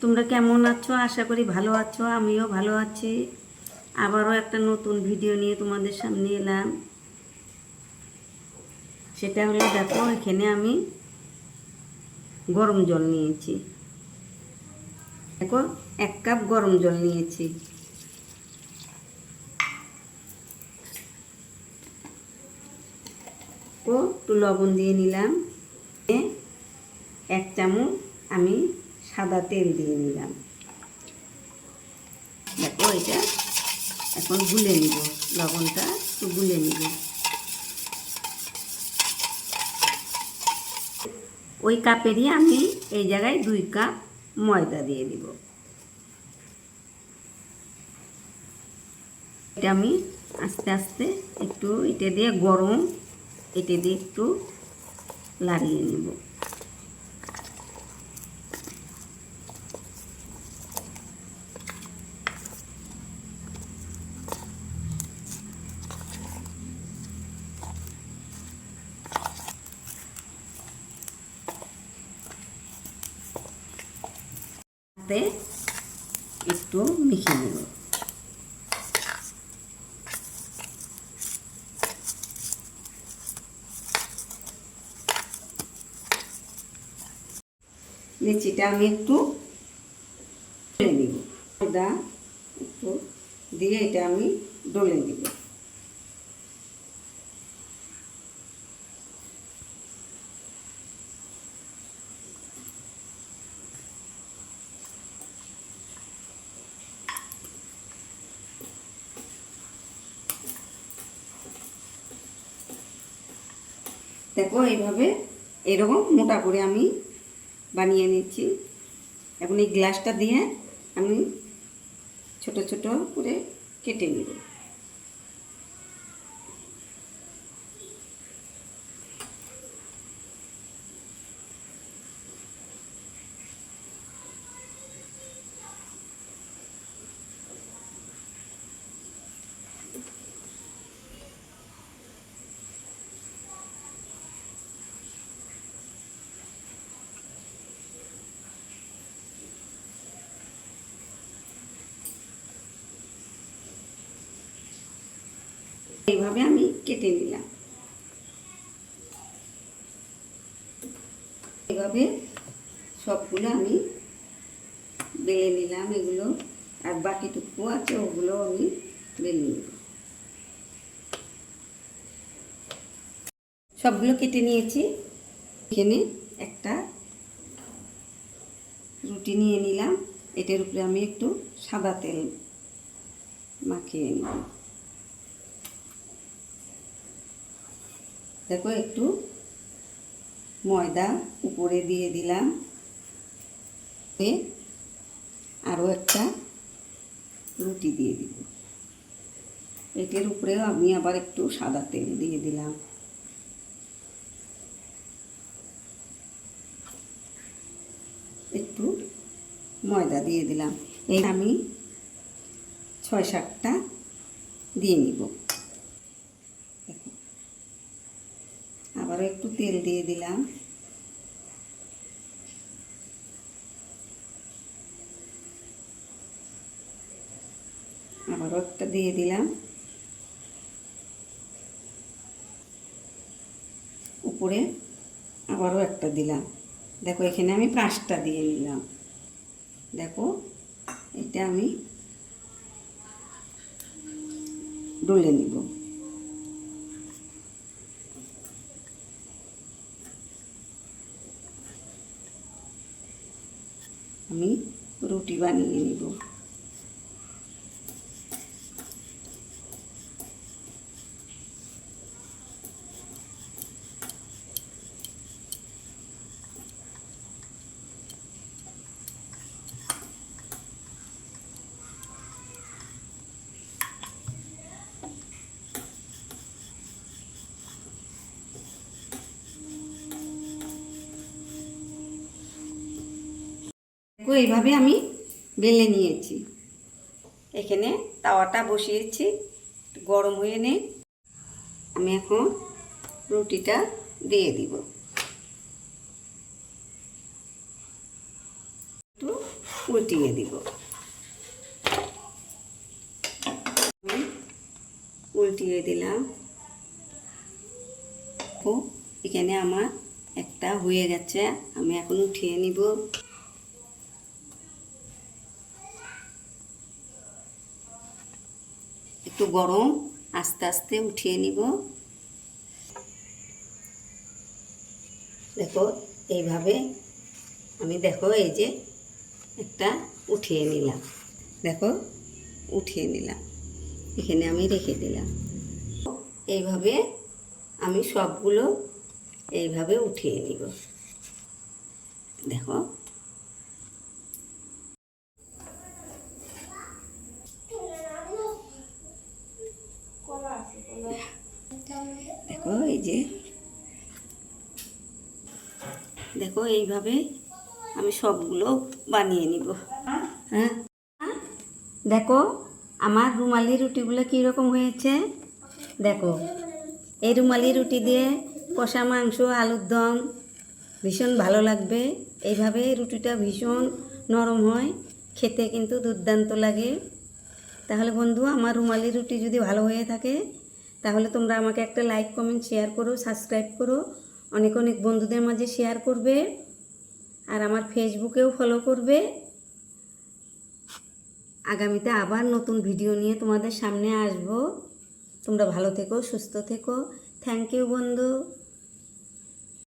তোমরা কেমন আছো? আশা করি ভালো আছো, আমিও ভালো আছি। আবারও একটা নতুন ভিডিও নিয়ে তোমাদের সামনে এলাম। সেটা হলো, দেখো, এখানে আমি গরম জল নিয়েছি। দেখো, এক কাপ গরম জল নিয়েছি। ও একটু লবণ দিয়ে নিলাম। এক চামচ আমি সাদা তেল দিয়ে নিলাম। দেখো এটা এখন গুলে নিব, লবণটা একটু গুলে নিব। ওই কাপেরই আমি এই জায়গায় দুই কাপ ময়দা দিয়ে দিব এটা আমি আস্তে আস্তে একটু এটা দিয়ে গরম এটা দিয়ে একটু লাড়িয়ে নেব। হাতে একটু মেখে নেব। লিচিটা আমি একটু ডলে নিব। আদা একটু দিয়ে এটা আমি ডলে নিব। দেখো, এইভাবে এরকম মোটা করে আমি বানিয়ে নিচ্ছি। এখন এই গ্লাসটা দিয়ে আমি ছোট ছোট করে কেটে নেব। এইভাবে আমি কেটে নিলাম। এইভাবে সবগুলো আমি বেলে নিলাম, এগুলো আর বাকিটুকু আছে, ওগুলো আমি বেলে নিব সবগুলো কেটে নিয়েছি। এখানে একটা রুটি নিয়ে নিলাম। এটার উপরে আমি একটু সাদা তেল মাখিয়ে নিলাম। দেখো একটু ময়দা উপরে দিয়ে দিলাম। আরও একটা রুটি দিয়ে দিব। এটার উপরেও আমি আবার একটু সাদা তেল দিয়ে দিলাম। একটু ময়দা দিয়ে দিলাম। এই আমি ছয় সাতটা দিয়ে নিব। আবারও একটু তেল দিয়ে দিলাম। আবারও একটা দিয়ে দিলাম। উপরে আবারও একটা দিলাম। দেখো, এখানে আমি পাঁচটা দিয়ে নিলাম। দেখো, এটা আমি ডলে নিব। আমি রুটি বানিয়ে নিব। এইভাবে আমি বেলে নিয়েছি। এখানে তাওয়াটা বসিয়েছি গরম হয়ে নে আমি এখন রুটিটা দিয়ে দিব। একটু উল্টিয়ে দিব। উল্টিয়ে দিলাম। এখানে আমার একটা হয়ে গেছে। আমি এখন উঠিয়ে নিব। একটু গরম, আস্তে আস্তে উঠিয়ে নিব। দেখো, এইভাবে আমি দেখো এই যে একটা উঠিয়ে নিলাম। দেখো, উঠিয়ে নিলাম। এখানে আমি রেখে দিলাম। এইভাবে আমি সবগুলো এইভাবে উঠিয়ে নিব। দেখো। দেখো এই যে। দেখো এইভাবে আমি সবগুলো বানিয়ে নিব। হ্যাঁ? দেখো, আমার রুমালি রুটিগুলো কীরকম হয়েছে? দেখো, এই রুমালি রুটি দিয়ে কষা মাংস, আলুর দম ভীষণ ভালো লাগবে। এইভাবে রুটিটা ভীষণ নরম হয়, খেতে কিন্তু দুর্দান্ত লাগে। তাহলে বন্ধু, আমার রুমালি রুটি যদি ভালো হয়ে থাকে, তাহলে তোমরা আমাকে একটা লাইক কমেন্ট শেয়ার করো সাবস্ক্রাইব করো। অনেক অনেক বন্ধুদের মাঝে শেয়ার করবে। আর আমার ফেসবুকেও ফলো করবে। আগামীতে আবার নতুন ভিডিও নিয়ে তোমাদের সামনে আসব। তোমরা ভালো থেকো, সুস্থ থেকো। থ্যাংক ইউ বন্ধু।